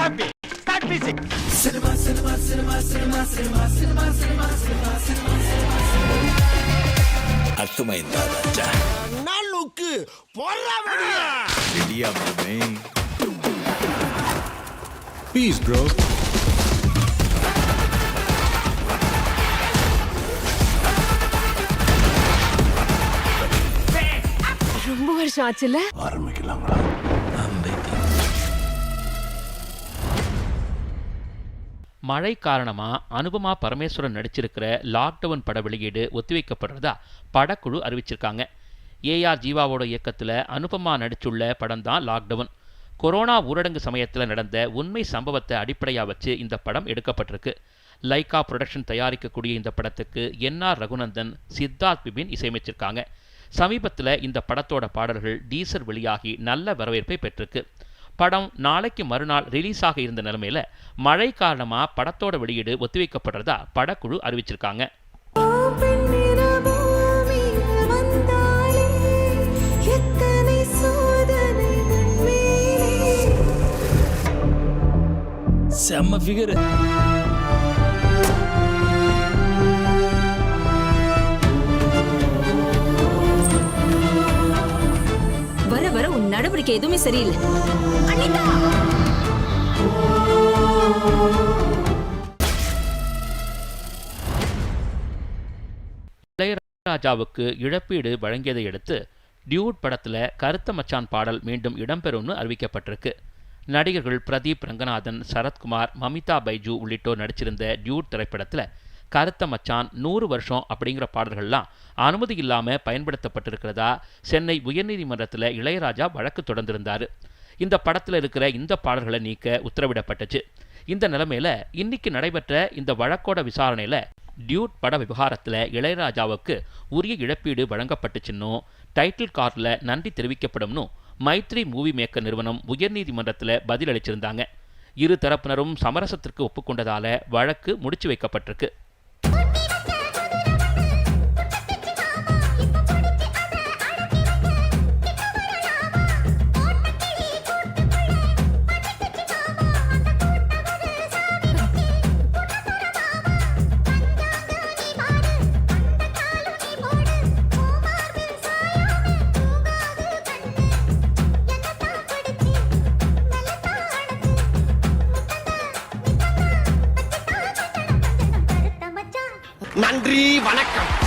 happy. Start music. Cinema, cinema, cinema, cinema, cinema, cinema, cinema, cinema, cinema, cinema. அத்துமைந்தா ராஜா நாளுக்கு பொறாமடியா இடியா மாமே piece bro ரொம்ப வருஷம் ஆச்சுல ஆரம்பிக்கலாங்களா மழை காரணமா அனுபமா பரமேஸ்வரன் நடிச்சிருக்கிற லாக்டவுன் பட வெளியீடு ஒத்திவைக்கப்படுறதா படக்குழு அறிவிச்சிருக்காங்க. ஏஆர் ஜீவாவோட இயக்கத்தில் அனுபமா நடிச்சுள்ள படம் தான் லாக்டவுன். கொரோனா ஊரடங்கு சமயத்தில் நடந்த உண்மை சம்பவத்தை அடிப்படையாக வச்சு இந்த படம் எடுக்கப்பட்டிருக்கு. லைகா புரொடக்ஷன் தயாரிக்கக்கூடிய இந்த படத்துக்கு என்ஆர் ரகுநந்தன் சித்தார்த் பிபின் இசையமைச்சிருக்காங்க. சமீபத்தில் இந்த படத்தோட பாடல்கள் டீசர் வெளியாகி நல்ல வரவேற்பை பெற்றிருக்கு. படம் நாளைக்கு மறுநாள் ரிலீஸ் ஆக இருந்த நிலைமையில மழை காரணமா படத்தோட வெளியீடு ஒத்திவைக்கப்படுறதா படக்குழு அறிவிச்சிருக்காங்க. செம்ம ஃபிகர் வர வர உன் நடவடிக்கை எதுவுமே சரியில்லை. அனிதா! இளையராஜாவுக்கு இழப்பீடு வழங்கியதை அடுத்து டியூட் படத்துல கருத்த மச்சான் பாடல் மீண்டும் இடம்பெறும்னு அறிவிக்கப்பட்டிருக்கு. நடிகர்கள் பிரதீப் ரங்கநாதன் சரத்குமார் மமிதா பைஜு உள்ளிட்டோர் நடிச்சிருந்த டியூட் திரைப்படத்துல கருத்த மச்சான் நூறு வருஷம் அப்படிங்கிற பாடல்கள்லாம் அனுமதி இல்லாம பயன்படுத்தப்பட்டிருக்கிறதா? சென்னை உயர்நீதிமன்றத்தில் இளையராஜா வழக்கு தொடர்ந்திருந்தார். இந்த படத்துல இருக்கிற இந்த பாடல்களை நீக்க உத்தரவிடப்பட்டுச்சு. இந்த நிலைமையில இன்னைக்கு நடைபெற்ற இந்த வழக்கோட விசாரணையில டியூட் பட விவகாரத்துல இளையராஜாவுக்கு உரிய இழப்பீடு வழங்கப்பட்டுச்சுன்னும் டைட்டில் கார்டில் நன்றி தெரிவிக்கப்படும்னு மைத்ரி மூவி மேக்கர் நிறுவனம் உயர்நீதிமன்றத்தில் பதிலளிச்சிருந்தாங்க. இரு தரப்பினரும் சமரசத்திற்கு ஒப்புக்கொண்டதால வழக்கு முடிச்சு வைக்கப்பட்டிருக்கு. நன்றி வணக்கம்.